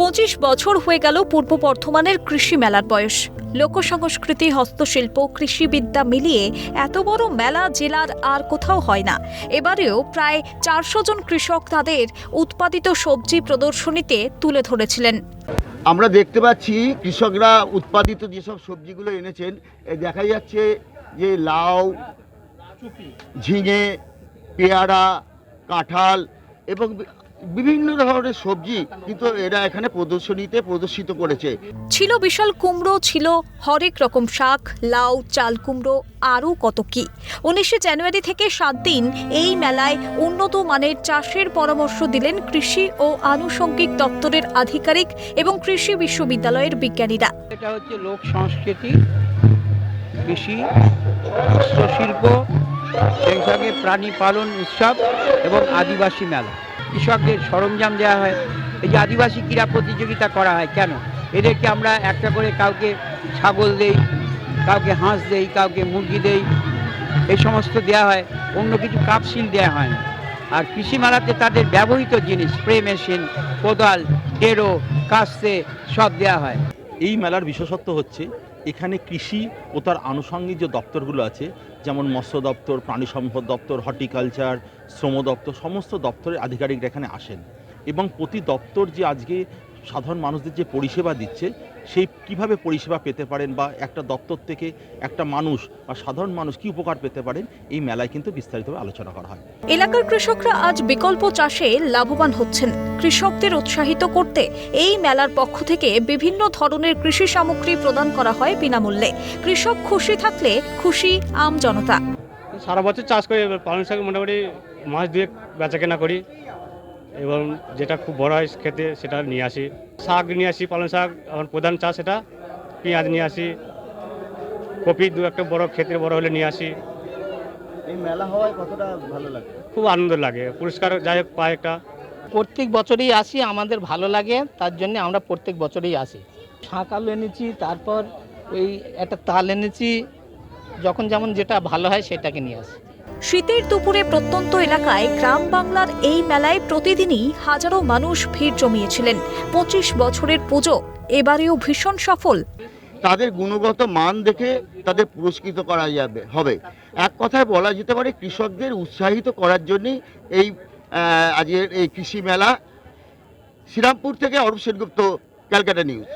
পঁচিশ বছর হয়ে গেল পূর্ব বর্ধমানের কৃষি মেলার বয়স। লোকসংস্কৃতি, হস্তশিল্প, কৃষিবিদ্যা মিলিয়ে এত বড় মেলা জেলার আর কোথাও হয় না। এবারেও প্রায় চারশো জন কৃষক তাদের উৎপাদিত সবজি প্রদর্শনীতে তুলে ধরেছিলেন। আমরা দেখতে পাচ্ছি কৃষকরা উৎপাদিত যেসব সবজিগুলো এনেছেন দেখা যাচ্ছে যে লাউ, ঝিঙে, পেয়ারা, কাঁঠাল এবং বিভিন্ন ধরনের সবজি কিন্তু এরা এখানে প্রদর্শনীতে প্রদর্শিত করেছে। ছিল বিশাল কুমড়ো ছিল হরেক রকম শাক লাউ চাল কুমড়ো আরও কত কি। উনিশে জানুয়ারি থেকে সাত দিন এই মেলায় উন্নত মানের চাষের পরামর্শ দিলেন কৃষি ও আনুষঙ্গিক দপ্তরের আধিকারিক এবং কৃষি বিশ্ববিদ্যালয়ের বিজ্ঞানীরা। এটা হচ্ছে লোক সংস্কৃতি কৃষি হস্তশিল্প সেই সঙ্গে প্রাণী পালন উৎসব এবং আদিবাসী মেলা। কৃষকদের সরঞ্জাম দেওয়া হয়, এই যে আদিবাসী ক্রীড়া প্রতিযোগিতা করা হয়, কেন? এদেরকে আমরা একটা করে কাউকে ছাগল দেই, কাউকে হাঁস দেই, কাউকে মুরগি দেই, এই সমস্ত দেওয়া হয়, অন্য কিছু কাপশিল দেওয়া হয় না। আর কৃষি মেলাতে তাদের ব্যবহৃত জিনিস, স্প্রে মেশিন, কোদাল ডেরো কাস্তে সব দেওয়া হয়। এই মেলার বিশেষত্ব হচ্ছে এখানে কৃষি ও তার আনুষঙ্গিক যে দপ্তরগুলো আছে, যেমন মৎস্য দপ্তর, প্রাণী সম্পদ দপ্তর, হর্টিকালচার, শ্রম দপ্তর, সমস্ত দপ্তরের আধিকারিকরা এখানে আসেন। এবং প্রতি দপ্তর যে আজকে সাধারণ মানুষদের যে পরিষেবা দিচ্ছে সেই কীভাবে পরিষেবা পেতে পারেন বা একটা দপ্তর থেকে একটা মানুষ বা সাধারণ মানুষ কি উপকার পেতে পারেন এই মেলায় কিন্তু বিস্তারিতভাবে আলোচনা করা হয়। এলাকার কৃষকরা আজ বিকল্প চাষে লাভবান হচ্ছেন। কৃষকদের উৎসাহিত করতে এই মেলার পক্ষ থেকে বিভিন্ন ধরনের কৃষি সামগ্রী প্রদান করা হয় বিনামূল্যে। কৃষক খুশি থাকলে খুশি আম জনতা। সারা বছর চাষ করি এবার পালং শাক মোটামুটি মাস দুয়েক বেচা কেনা করি। এবং যেটা খুব বড় হয় খেতে সেটা নিয়ে আসি। শাক নিয়ে আসি পালং শাক আমার প্রধান চাষ সেটা পেঁয়াজ নিয়ে আসি। কপি দু একটা বড় ক্ষেত্রে বড় হলে নিয়ে আসি। এই মেলা হওয়ায় কতটা ভালো লাগে? খুব আনন্দ লাগে। পুরস্কার যাই হোক পায় একটা। প্রত্যেক বছরই আসি আমাদের ভালো লাগে তার জন্য আমরা প্রত্যেক বছরই আসি। শাঁক আলু এনেছি তারপর ওই একটা তাল এনেছি যখন যেমন যেটা ভালো হয় সেটাকে নিয়ে আসি। শীতের দুপুরে প্রত্যন্ত এলাকায় গ্রাম বাংলার এই মেলায় প্রতিদিনই হাজারো মানুষ ভিড় জমিয়েছিলেন। পঁচিশ বছরের পুজো, এবারেও ভীষণ সফল। তাদের গুণগত মান দেখে তাদের পুরস্কৃত করা যাবে, হবে। এক কথায় বলা যেতে পারে, কৃষকদের উৎসাহিত করার জন্যই এই আজকের এই কৃষি মেলা। শ্রীরামপুর থেকে অরূপ সেনগুপ্ত, ক্যালকাটা নিউজ।